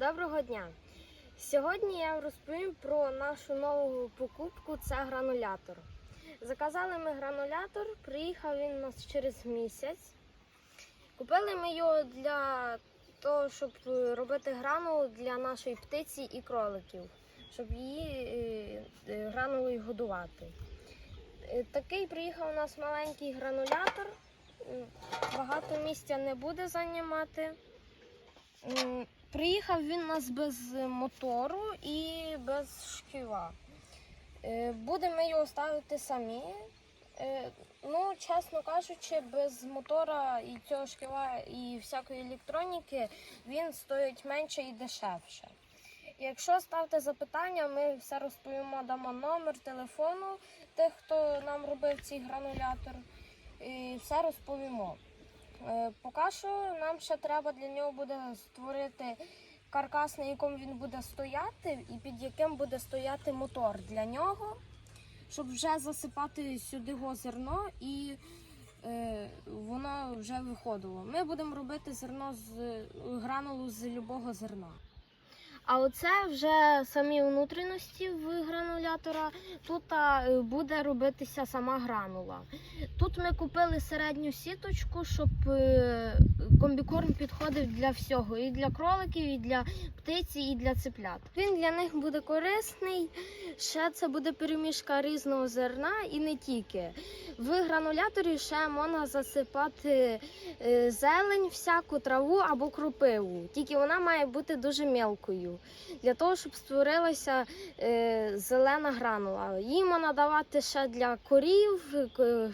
Доброго дня! Сьогодні я розповім про нашу нову покупку це гранулятор. Заказали ми гранулятор, приїхав він у нас через місяць. Купили ми його для того, щоб робити гранулу для нашої птиці і кроликів, щоб її е, е, гранулою годувати. Е, Такий приїхав у нас маленький гранулятор. Багато місця не буде займати. Приїхав він у нас без мотору і без шківа. Е, Будемо його ставити самі. Е, Ну, чесно кажучи, без мотора і цього шківа і всякої електроніки він стоїть менше і дешевше. Якщо ставте запитання, ми все розповімо, дамо номер телефону тих, хто нам робив цей гранулятор, і все розповімо. Е, Поки що нам ще треба для нього буде створити каркас, на якому він буде стояти, і під яким буде стояти мотор для нього, щоб вже засипати сюди його зерно і е, воно вже виходило. Ми будемо робити зерно з гранулу з любого зерна. А оце вже самі внутрішності в гранулятора. Тут буде робитися сама гранула. Тут ми купили середню сіточку, щоб е, комбікорм підходив для всього. І для кроликів, і для птиці, і для цеплят. Він для них буде корисний. Ще це буде перемішка різного зерна і не тільки. В грануляторі ще можна засипати е, зелень, всяку траву або кропиву. Тільки вона має бути дуже мелкою. Для того, щоб створилася е, зелена гранула. Її можна давати ще для корів,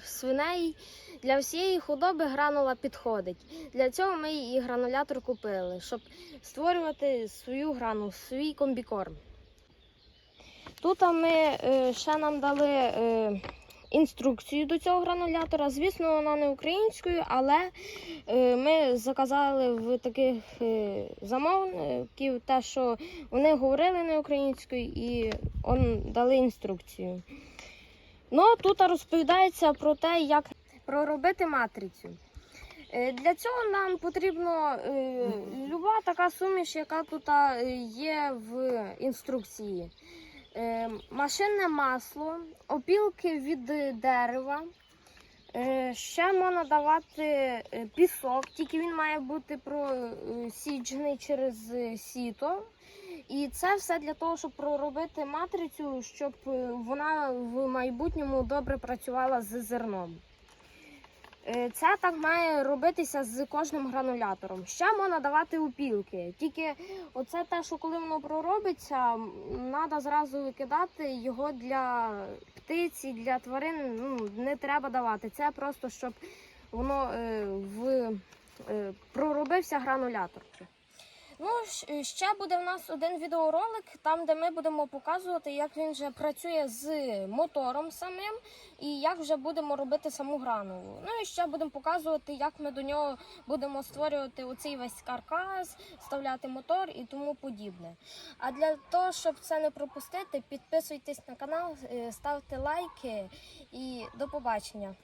свиней. Для всієї худоби гранула підходить. Для цього ми і гранулятор купили, щоб створювати свою гранулу, свій комбікорм. Тут ми е, ще нам дали е, інструкцію до цього гранулятора. Звісно, вона не українською, але е, ми заказали в таких е, замовників те, що вони говорили не українською і он, дали інструкцію. Ну, тут розповідається про те, як проробити матрицю. Е, Для цього нам потрібно е, люба така суміш, яка тут є в інструкції. Е, машинне масло, опілки від дерева. Е, Ще можна давати е, пісок, тільки він має бути просіджений через е, сіто. І це все для того, щоб проробити матрицю, щоб вона в майбутньому добре працювала з зерном. Це так має робитися з кожним гранулятором. Ще можна давати упілки. Тільки оце те, що коли воно проробиться, треба зразу викидати його для птиці, для тварин. Ну, не треба давати. Це просто щоб воно е, в, е, проробився гранулятор. Ну, ще буде в нас один відеоролик, там, де ми будемо показувати, як він вже працює з мотором самим і як вже будемо робити саму гранулу. Ну і ще будемо показувати, як ми до нього будемо створювати оцей весь каркас, вставляти мотор і тому подібне. А для того, щоб це не пропустити, підписуйтесь на канал, е, ставте лайки і до побачення.